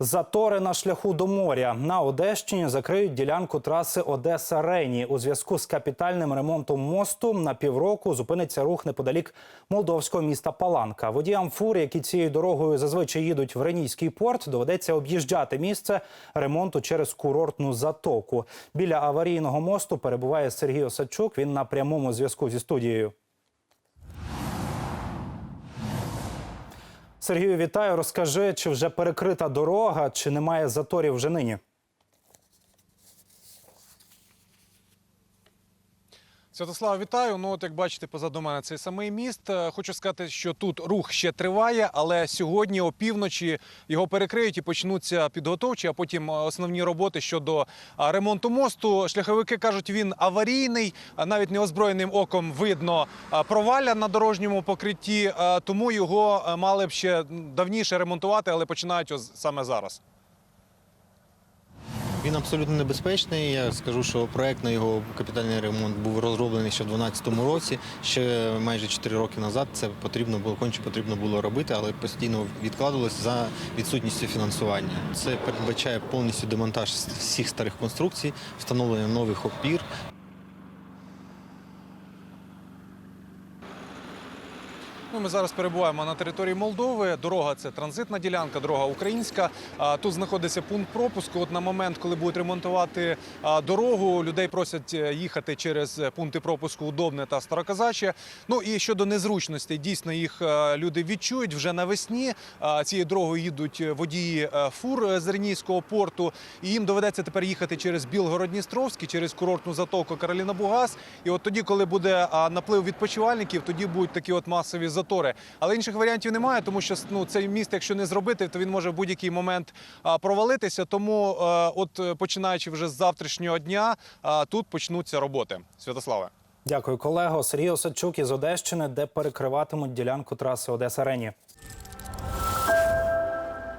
Затори на шляху до моря на Одещині закриють ділянку траси Одеса Рені. У зв'язку з капітальним ремонтом мосту на півроку зупиниться рух неподалік молдовського міста Паланка. Водіям фур, які цією дорогою зазвичай їдуть в Ренійський порт, доведеться об'їжджати місце ремонту через курортну затоку. Біля аварійного мосту перебуває Сергій Осадчук. Він на прямому зв'язку зі студією. Сергію, вітаю. Розкажи, чи вже перекрита дорога, чи немає заторів вже нині? Святослав, вітаю. Ну, от як бачите, позаду мене цей самий міст. Е, Хочу сказати, що тут рух ще триває, але сьогодні опівночі його перекриють і почнуться підготовчі, а потім е, основні роботи щодо ремонту мосту. Шляховики кажуть, він аварійний, навіть неозброєним оком видно провалля на дорожньому покритті, тому його е, мали б ще давніше ремонтувати, але починають саме зараз. Він абсолютно небезпечний. Я скажу, що проект на його капітальний ремонт був розроблений ще в 2012 році. Ще майже 4 роки назад це потрібно було конче потрібно було робити, але постійно відкладалось за відсутністю фінансування. Це передбачає повністю демонтаж всіх старих конструкцій, встановлення нових опір. Ну, ми зараз перебуваємо на території Молдови. Дорога це транзитна ділянка, дорога українська. Тут знаходиться пункт пропуску. От на момент, коли будуть ремонтувати дорогу, людей просять е, їхати через пункти пропуску Удобне та Староказаче. Ну і щодо незручностей, дійсно їх е, люди відчують вже навесні. Цією дорогою їдуть водії е, фур е, з Ренійського порту, і їм доведеться тепер їхати через Білгород-Дністровський, через курортну затоку Кароліна Бугас. І от тоді, коли буде наплив відпочивальників, тоді будуть такі от масові затори. Але інших варіантів немає, тому що ну, цей міст, якщо не зробити, то він може в будь-який момент провалитися. Тому, е, от е, починаючи вже з завтрашнього дня, а, тут почнуться роботи. Святославе. Дякую, колего. Сергій Осадчук із Одещини, де перекриватимуть ділянку траси Одеса Рені.